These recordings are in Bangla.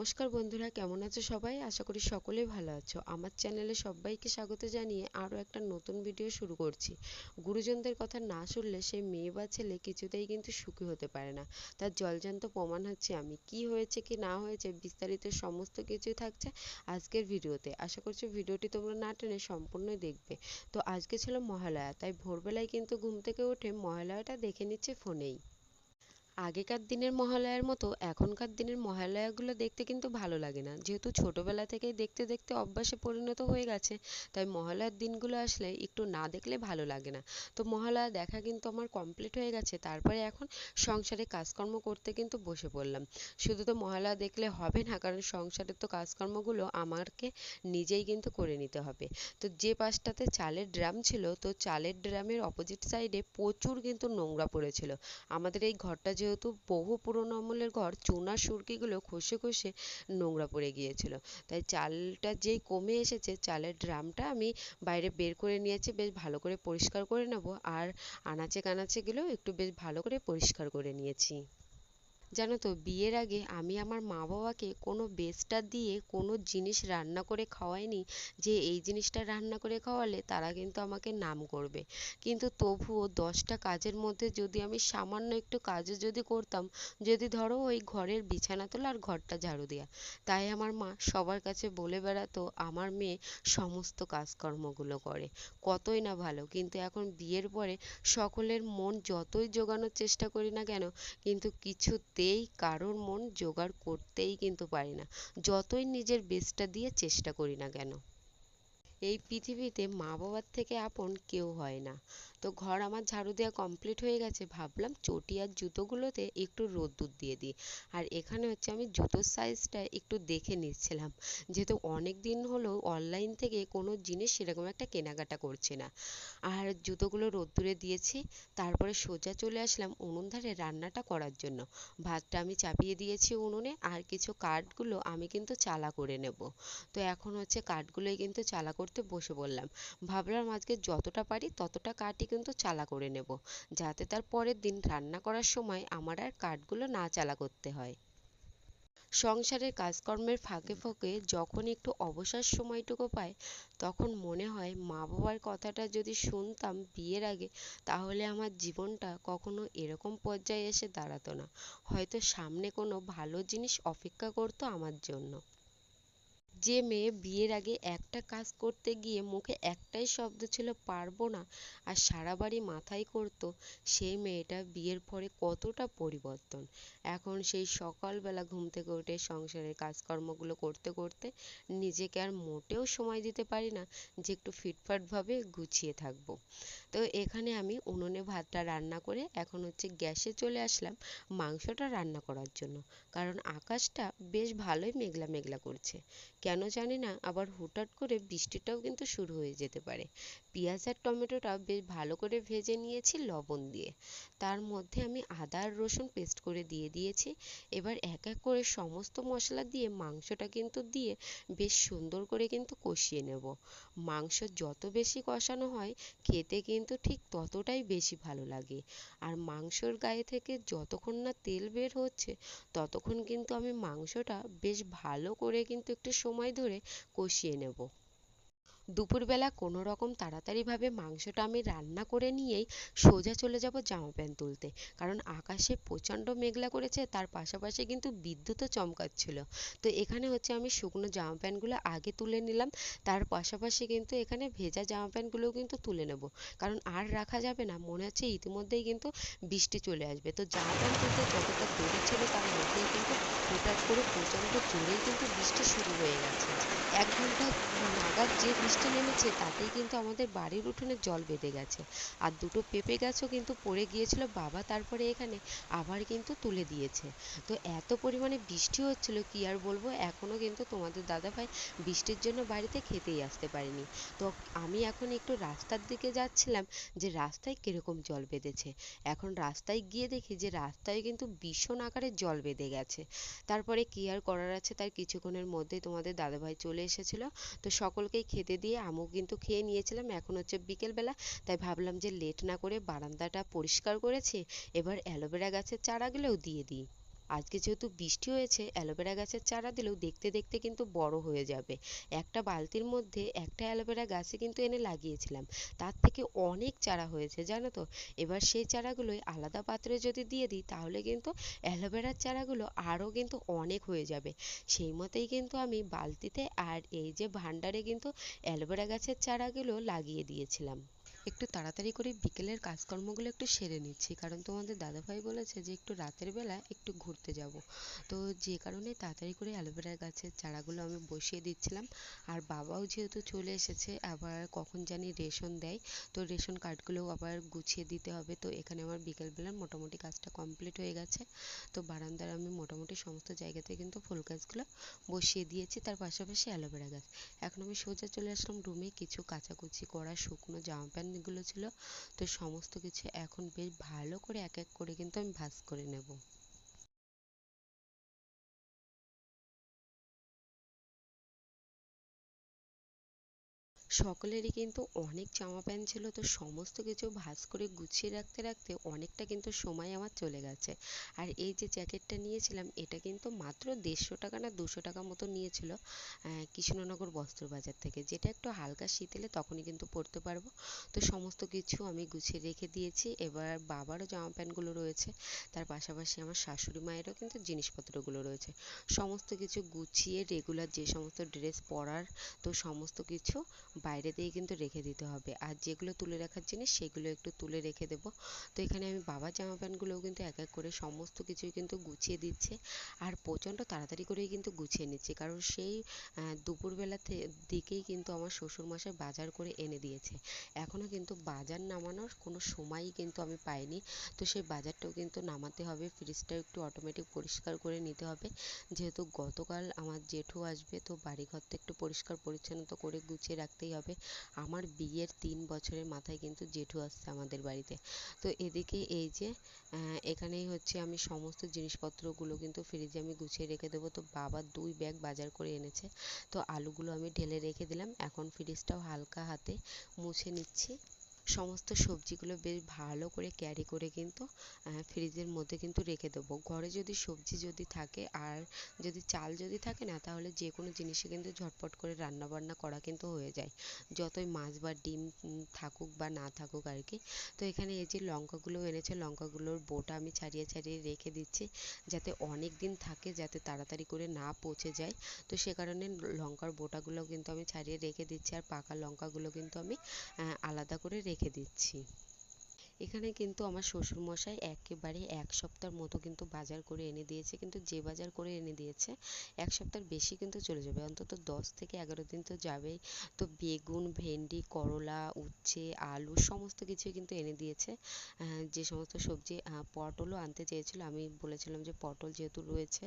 নমস্কার বন্ধুরা, কেমন আছো সবাই? আশা করি সকলেই ভালো আছো। আমার চ্যানেলে সবাইকে স্বাগত জানিয়ে আরও একটা নতুন ভিডিও শুরু করছি। গুরুজনদের কথা না শুনলে সেই মেয়ে বা ছেলে কিছুতেই কিন্তু সুখী হতে পারে না। তার জলজান্ত প্রমাণ হচ্ছে আমি। কি হয়েছে, কি না হয়েছে, বিস্তারিত সমস্ত কিছুই থাকছে আজকের ভিডিওতে আশা করছি ভিডিওটি তোমরা না টেনে সম্পূর্ণই দেখবে। তো আজকে ছিল মহালয়া, তাই ভোরবেলায় কিন্তু ঘুম থেকে উঠে মহালয়াটা দেখে নিচ্ছে ফোনেই। আগেকার দিনের মহালয়ার মতো এখনকার দিনের মহালয়াগুলো দেখতে কিন্তু ভালো লাগে না। যেহেতু ছোটোবেলা থেকেই দেখতে দেখতে অভ্যাসে পরিণত হয়ে গেছে, তাই মহালয়ার দিনগুলো আসলে একটু না দেখলে ভালো লাগে না। তো মহালয়া দেখা কিন্তু আমার কমপ্লিট হয়ে গেছে, তারপরে এখন সংসারে কাজকর্ম করতে কিন্তু বসে পড়লাম। শুধু তো মহালয়া দেখলে হবে না, কারণ সংসারের তো কাজকর্মগুলো আমাকে নিজেই কিন্তু করে নিতে হবে। তো যে পাশটাতে চালের ড্রাম ছিল, তো চালের ড্রামের অপোজিট সাইডে প্রচুর কিন্তু নোংরা পড়েছিল। আমাদের এই ঘরটা যেহেতু বহু পুরোনো আমলের ঘর চুনা সুরকিগুলো খসে খসে নোংরা পড়ে গিয়েছিল। তাই চালটা যেই কমে এসেছে, চালের ড্রামটা আমি বাইরে বের করে নিয়েছি, বেশ ভালো করে পরিষ্কার করে নেব। আর আনাচে কানাচেগুলো একটু বেশ ভালো করে পরিষ্কার করে নিয়েছি। জানো তো, বিয়ের আগে আমি আমার মা বাবাকে কোনো বেস্টা দিয়ে কোনো জিনিস রান্না করে খাওয়াইনি যে এই জিনিসটা রান্না করে খাওয়ালে তারা কিন্তু আমাকে নাম করবে। কিন্তু তবুও দশটা কাজের মধ্যে যদি আমি সামান্য একটু কাজও যদি করতাম, যদি ধরো ওই ঘরের বিছানা তোলা আর ঘরটা ঝাড়ু দেওয়া তাই আমার মা সবার কাছে বলে বেড়াতো, আমার মেয়ে সমস্ত কাজকর্মগুলো করে, কতই না ভালো। কিন্তু এখন বিয়ের পরে সকলের মন যতই জোগানোর চেষ্টা করি না কেন, কিন্তু কিছুতেই কারোর মন জোগাড় করতেই কিন্তু পারি না। যতই নিজের বেস্টটা দিয়ে চেষ্টা করি না কেন। এই পৃথিবীতে মা বাবার থেকে আপন কেউ হয় না। তো ঘর আমার ঝাড়ু দেওয়া কমপ্লিট হয়ে গেছে। ভাবলাম চটি আর জুতোগুলোতে একটু রোদ্দুর দিয়ে দিই। আর এখানে হচ্ছে আমি জুতোর সাইজটা একটু দেখে নিচ্ছিলাম। যেহেতু অনেক দিন হলো অনলাইন থেকে কোনো জিনিস সেরকম একটা কেনাকাটা করছি না। আর জুতোগুলো রোদ্দুরে দিয়েছি, তারপরে সোজা চলে আসলাম উনুন ধারে রান্নাটা করার জন্য। ভাতটা আমি চাপিয়ে দিয়েছি উনুনে, আর কিছু কাঠগুলো আমি কিন্তু চালা করে নেব। তো এখন হচ্ছে কাঠগুলোই কিন্তু চালা করতে বসে পড়লাম। ভাবলাম আজকে যতটা পারি ততটা কাঠই কিন্তু চালা করে নেব, যাতে তার পরের দিন রান্না করার সময় আমার আর কাঠগুলো না চালা করতে হয়। সংসারের কাজকর্মের ফাঁকে ফাঁকে যখন একটু অবসর সময়টুকু পাই, তখন মনে হয় মা বাবার কথাটা যদি শুনতাম বিয়ের আগে, তাহলে আমার জীবনটা কখনো এরকম পর্যায়ে এসে দাঁড়াতো না। হয়তো সামনে কোনো ভালো জিনিস অপেক্ষা করতো আমার জন্য। যে মেয়ে বিয়ের আগে একটা কাজ করতে গিয়ে মুখে একটাই শব্দ ছিল, পারব না। আর সারা বাড়ি মাথায় করতো, সেই মেয়েটা বিয়ের পরে কতটা পরিবর্তন। এখন সেই সকালবেলা ঘুম থেকে উঠে সংসারের কাজকর্মগুলো করতে করতে নিজেকে আর মোটেও সময় দিতে পারি না, যে একটু ফিটফাটভাবে গুছিয়ে থাকব। তো এখানে আমি উনুনে ভাতটা রান্না করে এখন হচ্ছে গ্যাসে চলে আসলাম মাংসটা রান্না করার জন্য, কারণ আকাশটা বেশ ভালোই মেঘলা মেঘলা করছে। কেন জানি না, আবার হুটহাট করে বৃষ্টিটাও কিন্তু শুরু হয়ে যেতে পারে। পেঁয়াজ আর টমেটোটা বেশ ভালো করে ভেজে নিয়েছি লবণ দিয়ে। তার মধ্যে আমি আদা আর রসুন পেস্ট করে দিয়ে দিয়েছি। এবার এক এক করে সমস্ত মশলা দিয়ে মাংসটা কিন্তু দিয়ে বেশ সুন্দর করে কিন্তু কষিয়ে নেব। মাংস যত বেশি কষানো হয়, খেতে কিন্তু ঠিক ততটাই বেশি ভালো লাগে। আর মাংসর গায়ে থেকে যতক্ষণ না তেল বের হচ্ছে, ততক্ষণ কিন্তু আমি মাংসটা বেশ ভালো করে কিন্তু একটু সময় ধরে কষিয়ে নেব। দুপুরবেলা কোনো রকম তাড়াতাড়িভাবে মাংসটা আমি রান্না করে নিয়েই সোজা চলে যাব জামা প্যান্ট তুলতে। কারণ আকাশে প্রচণ্ড মেঘলা করেছে, তার পাশাপাশি কিন্তু বিদ্যুৎও চমকাচ্ছিল। তো এখানে হচ্ছে আমি শুকনো জামা প্যান্টগুলো আগে তুলে নিলাম, তার পাশাপাশি কিন্তু এখানে ভেজা জামা প্যান্টগুলোও কিন্তু তুলে নেব। কারণ আর রাখা যাবে না, মনে হচ্ছে ইতিমধ্যেই কিন্তু বৃষ্টি চলে আসবে। তো জামা প্যান্ট তুলতে যতটা দেরি ছিল তার মধ্যেই কিন্তু হঠাৎ করে প্রচণ্ড জোরেই কিন্তু বৃষ্টি শুরু হয়ে গেছে। এক ঘণ্টা নাগাদ যে বৃষ্টি নেমেছে, তাতেই কিন্তু আমাদের বাড়ির উঠোনে জল বেঁধে গেছে। আর দুটো পেঁপে গাছও কিন্তু পড়ে গিয়েছিল, বাবা তারপরে এখানে আবার কিন্তু তুলে দিয়েছে। তো এত পরিমাণে বৃষ্টি হচ্ছিল, কি আর বলব? এখনও কিন্তু তোমাদের দাদাভাই বৃষ্টির জন্য বাড়িতে খেতেই আসতে পারেনি। তো আমি এখন একটু রাস্তার দিকে যাচ্ছিলাম, যে রাস্তায় কীরকম জল বেঁধেছে। এখন রাস্তায় গিয়ে দেখি যে রাস্তায় কিন্তু ভীষণ আকারে জল বেঁধে গেছে। তারপরে কি আর করার আছে তার কিছুক্ষণের মধ্যেই তোমাদের দাদাভাই চলে এসেছিল। তো সকলকেই খেতে দিয়ে আমও কিন্তু খেয়ে নিয়েছিলাম। এখন হচ্ছে বিকেলবেলা, তাই ভাবলাম যে লেট না করে বারান্দাটা পরিষ্কার করেছি, এবার অ্যালোভেরা গাছের চারাগুলোও দিয়ে দিই। আজকে যেহেতু বৃষ্টি হয়েছে, অ্যালোভেরা গাছের চারা দিলেও দেখতে দেখতে কিন্তু বড় হয়ে যাবে। একটা বালতির মধ্যে একটা অ্যালোভেরা গাছে কিন্তু এনে লাগিয়েছিলাম। তার থেকে অনেক চারা হয়েছে, জানো তো? এবার সেই চারাগুলোই আলাদা পাত্রে যদি দিয়ে দিই, তাহলে কিন্তু অ্যালোভেরার চারাগুলো আরও কিন্তু অনেক হয়ে যাবে। সেই মতেই কিন্তু আমি বালতিতে আর এই যে ভান্ডারে কিন্তু অ্যালোভেরা গাছের চারাগুলো লাগিয়ে দিয়েছিলাম। একটু তাড়াতাড়ি করে বিকেলের কাজকর্মগুলো একটু সেরে নিচ্ছি। কারণ তোমাদের দাদাভাই বলেছে যে, একটু রাতের বেলা একটু ঘুরতে যাব। তো যে কারণে তাড়াতাড়ি করে অ্যালোভেরা গাছের চারাগুলো আমি বসিয়ে দিচ্ছিলাম। আর বাবাও যেহেতু চলে এসেছে, আবার কখন জানি রেশন দেয়, তো রেশন কার্ডগুলোও আবার গুছিয়ে দিতে হবে। তো এখানে আমার বিকেলবেলার মোটামুটি কাজটা কমপ্লিট হয়ে গেছে। তো বারান্দার আমি মোটামুটি সমস্ত জায়গাতে কিন্তু ফুল গাছগুলো বসিয়ে দিয়েছি। তার পাশাপাশি অ্যালোভেরা গাছ। এখন আমি সোজা চলে আসলাম রুমে কিছু কাচাকুচি করা, শুকনো জামা প্যান্ট এগুলো ছিল। তো সমস্ত কিছু এখন বেশ ভালো করে এক এক করে কিন্তু আমি ভাঁজ করে নেব। সকলেরই কিন্তু অনেক জামা প্যান্ট ছিল, তো সমস্ত কিছু ভাঁজ করে গুছিয়ে রাখতে রাখতে অনেকটা কিন্তু সময় আমার চলে গেছে। আর এই যে জ্যাকেটটা নিয়েছিলাম, এটা কিন্তু মাত্র দেড়শো টাকা না দুশো টাকা মতো নিয়েছিল কৃষ্ণনগর বস্ত্র বাজার থেকে। যেটা একটু হালকা শীত এলে তখনই কিন্তু পরতে পারব। তো সমস্ত কিছু আমি গুছিয়ে রেখে দিয়েছি। এবার বাবারও জামা প্যান্টগুলো রয়েছে, তার পাশাপাশি আমার শাশুড়ি মায়েরও কিন্তু জিনিসপত্রগুলো রয়েছে। সমস্ত কিছু গুছিয়ে রেগুলার যে সমস্ত ড্রেস পরার, তো সমস্ত কিছু বাইরে দিয়ে কিন্তু রেখে দিতে হবে। আর যেগুলো তুলে রাখার জিনিস, সেগুলো একটু তুলে রেখে দেবো। তো এখানে আমি বাবার জামা প্যান্টগুলোও কিন্তু এক এক করে সমস্ত কিছুই কিন্তু গুছিয়ে দিচ্ছে। আর প্রচণ্ড তাড়াতাড়ি করেই কিন্তু গুছিয়ে নিচ্ছে। কারণ সেই দুপুরবেলাতে দিকেই কিন্তু আমার শ্বশুরমশাই বাজার করে এনে দিয়েছে। এখনও কিন্তু বাজার নামানোর কোনো সময়ই কিন্তু আমি পাইনি। তো সেই বাজারটাও কিন্তু নামাতে হবে। ফ্রিজটাও একটু অটোমেটিক পরিষ্কার করে নিতে হবে। যেহেতু গতকাল আমার জেঠু আসবে, তো বাড়িঘরটা একটু পরিষ্কার পরিচ্ছন্ন করে গুছিয়ে রাখতেই করতেই হবে। আমার বিয়ের তিন বছরের মাথায় কিন্তু জেঠু আসছে আমাদের বাড়িতে। তো এদিকে এই যে এখানেই হচ্ছে আমি সমস্ত জিনিসপত্রগুলো কিন্তু ফ্রিজে আমি গুছিয়ে রেখে দেবো। তো বাবা দুই ব্যাগ বাজার করে এনেছে। তো আলুগুলো আমি ঢেলে রেখে দিলাম। এখন ফ্রিজটাও হালকা হাতে মুছে নিচ্ছি। সমস্ত সবজিগুলো বেশ ভালো করে ক্যারি করে কিন্তু ফ্রিজের মধ্যে কিন্তু রেখে দেবো। ঘরে যদি সবজি যদি থাকে আর যদি চাল যদি থাকে না, তাহলে যে কোনো জিনিসই কিন্তু ঝটপট করে রান্না বান্না করা কিন্তু হয়ে যায়। যতই মাছ বা ডিম থাকুক বা না থাকুক আর কি। তো এখানে এই যে লঙ্কাগুলো এনেছে, লঙ্কাগুলোর বোটা আমি ছাড়িয়ে ছাড়িয়ে রেখে দিচ্ছি, যাতে অনেক দিন থাকে, যাতে তাড়াতাড়ি করে না পচে যায়। তো সে কারণে লঙ্কার বোটাগুলো কিন্তু আমি ছাড়িয়ে রেখে দিচ্ছি, আর পাকা লঙ্কাগুলো কিন্তু আমি আলাদা করে রেখে দিচ্ছি। এখানে কিন্তু আমার শ্বশুরমশাই একেবারে এক সপ্তাহর মতো কিন্তু বাজার করে এনে দিয়েছে, কিন্তু যে বাজার করে এনে দিয়েছে, এক সপ্তাহের বেশি কিন্তু চলে যাবে। অন্তত দশ থেকে এগারো দিন তো যাবেই। তো বেগুন, ভেন্ডি, করলা, উচ্ছে, আলু সমস্ত কিছুই কিন্তু এনে দিয়েছে। যে সমস্ত সবজি পটলও আনতে চেয়েছিল। আমি বলেছিলাম যে পটল যেহেতু রয়েছে,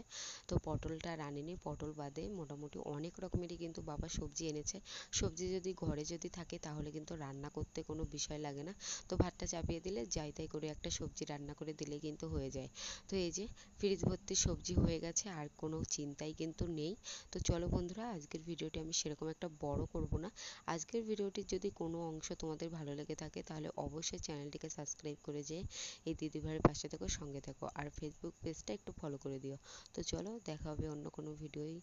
তো পটলটা আর পটল বাদে মোটামুটি অনেক রকমেরই কিন্তু বাবা সবজি এনেছে। সবজি যদি ঘরে যদি থাকে তাহলে কিন্তু রান্না করতে কোনো বিষয় লাগে না। তো ভাতটা চাপিয়ে দিলে যাই তাই করে একটা সবজি রান্না করে দিলে কিন্তু হয়ে যায়। তো এই যে ফ্রিজ ভর্তি সবজি হয়ে গেছে, আর কোনো চিন্তাই কিন্তু নেই। তো চলো বন্ধুরা, আজকের ভিডিওটি আমি সেরকম একটা বড় করব না। আজকের ভিডিওটির যদি কোনো অংশ তোমাদের ভালো লেগে থাকে, তাহলে অবশ্যই চ্যানেলটিকে সাবস্ক্রাইব করে যে এই দিদিভাইয়ের পাশে থেকো, সঙ্গে থেকো। আর ফেসবুক পেজটা একটু ফলো করে দিও। তো চলো, দেখা হবে অন্য কোনো ভিডিওই।